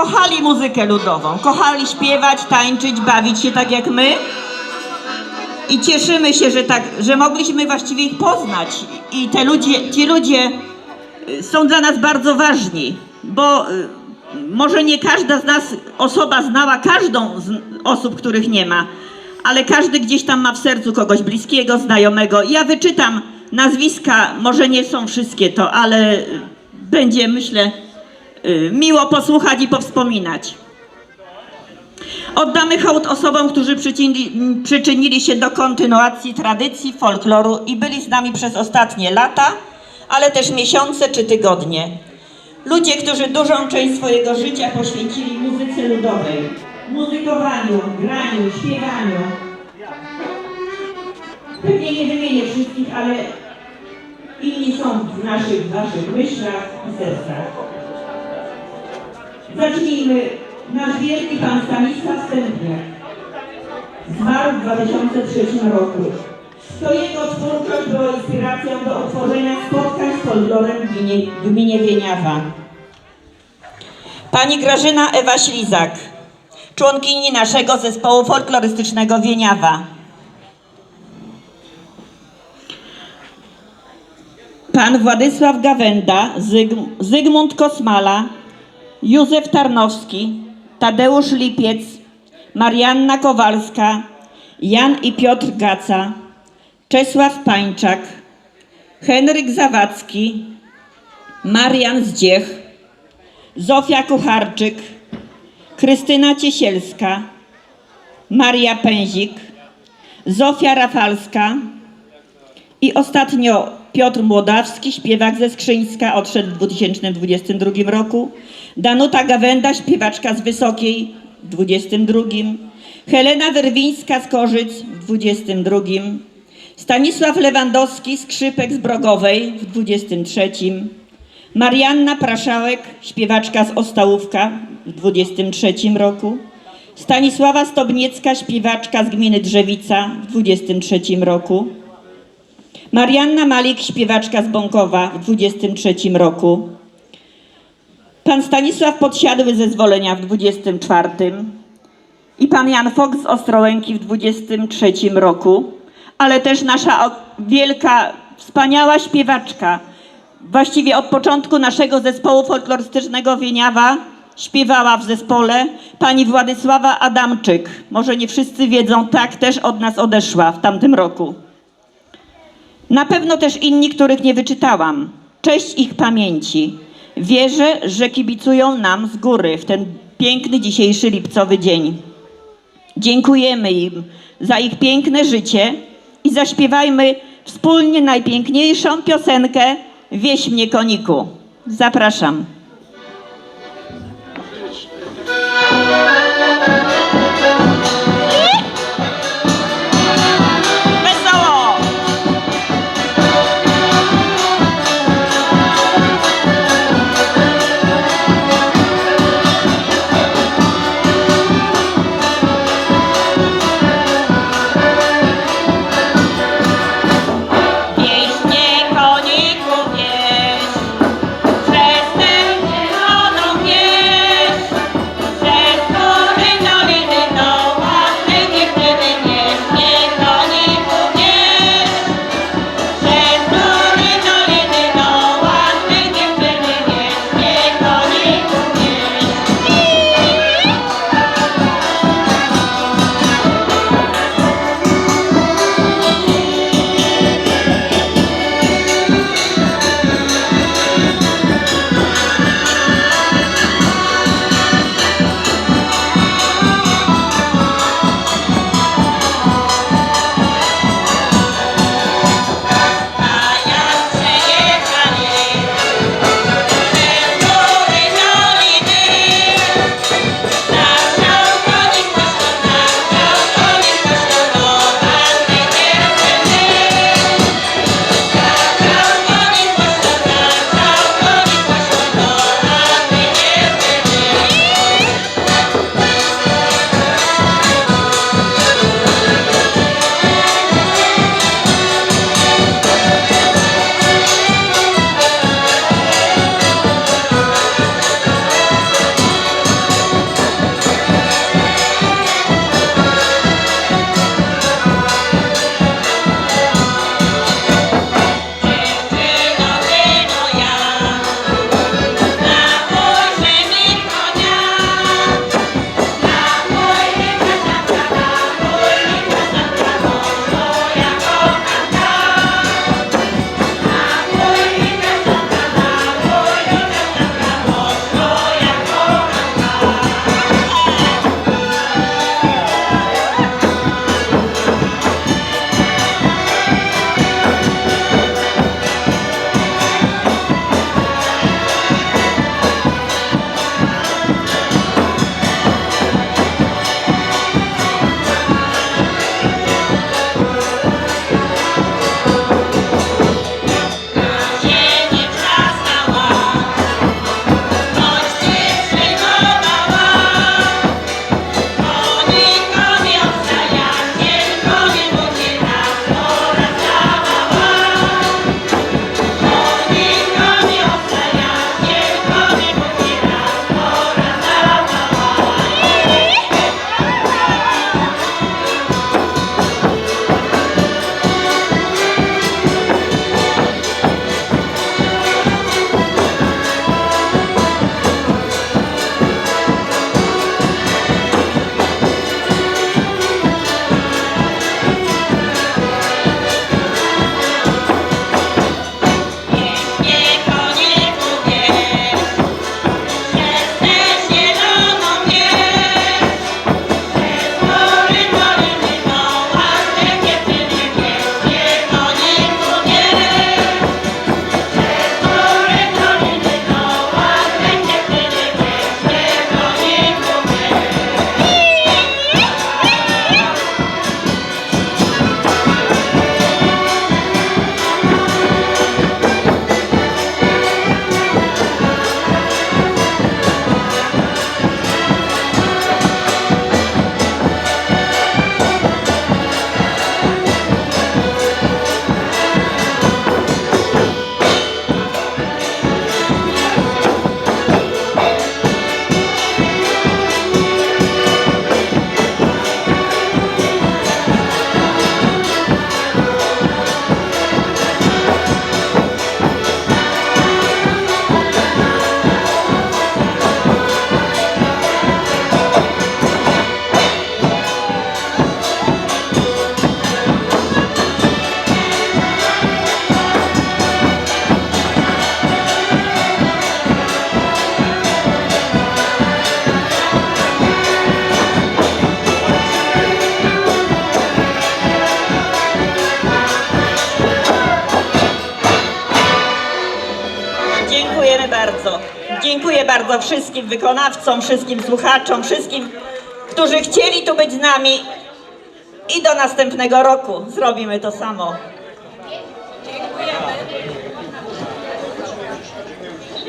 kochali muzykę ludową, kochali śpiewać, tańczyć, bawić się tak jak my. I cieszymy się, że tak, że mogliśmy właściwie ich poznać. I te ludzie, ci ludzie y, są dla nas bardzo ważni, bo y, może nie każda z nas osoba znała każdą z osób, których nie ma, ale każdy gdzieś tam ma w sercu kogoś bliskiego, znajomego. Ja wyczytam nazwiska, może nie są wszystkie to, ale y, będzie, myślę, miło posłuchać i powspominać. Oddamy hołd osobom, którzy przyczynili, się do kontynuacji tradycji, folkloru i byli z nami przez ostatnie lata, ale też miesiące czy tygodnie. Ludzie, którzy dużą część swojego życia poświęcili muzyce ludowej, muzykowaniu, graniu, śpiewaniu. Pewnie nie wymienię wszystkich, ale inni są w naszych, waszych myślach i sercach. Zacznijmy. Nasz wielki pan Stanisław Stępniak zmarł w 2003 roku. To jego twórczość była inspiracją do utworzenia spotkań z folklorem w gminie, gminie Wieniawa. Pani Grażyna Ewa Ślizak, członkini naszego zespołu folklorystycznego Wieniawa. Pan Władysław Gawenda, Zygm- Zygmunt Kosmala, Józef Tarnowski, Tadeusz Lipiec, Marianna Kowalska, Jan i Piotr Gaca, Czesław Pańczak, Henryk Zawadzki, Marian Zdziech, Zofia Kucharczyk, Krystyna Ciesielska, Maria Pęzik, Zofia Rafalska, i ostatnio Piotr Młodawski, śpiewak ze Skrzyńska, odszedł w 2022 roku. Danuta Gawenda, śpiewaczka z Wysokiej w 22. Helena Werwińska z Korzyc w 22. Stanisław Lewandowski, skrzypek z Brogowej w 23. Marianna Praszałek, śpiewaczka z Ostałówka w 23 roku. Stanisława Stobniecka, śpiewaczka z gminy Drzewica w 23 roku. Marianna Malik, śpiewaczka z Bąkowa w 23 roku. Pan Stanisław Podsiadły ze Zwolenia w 24 i pan Jan Fox z Ostrołęki w 23 roku, ale też nasza wielka, wspaniała śpiewaczka, właściwie od początku naszego zespołu folklorystycznego Wieniawa śpiewała w zespole pani Władysława Adamczyk. Może nie wszyscy wiedzą, tak też od nas odeszła w tamtym roku. Na pewno też inni, których nie wyczytałam. Cześć ich pamięci. Wierzę, że kibicują nam z góry w ten piękny dzisiejszy lipcowy dzień. Dziękujemy im za ich piękne życie i zaśpiewajmy wspólnie najpiękniejszą piosenkę Wieś mnie koniku. Zapraszam. Dziękujemy bardzo. Dziękuję bardzo wszystkim wykonawcom, wszystkim słuchaczom, wszystkim, którzy chcieli tu być z nami i do następnego roku zrobimy to samo.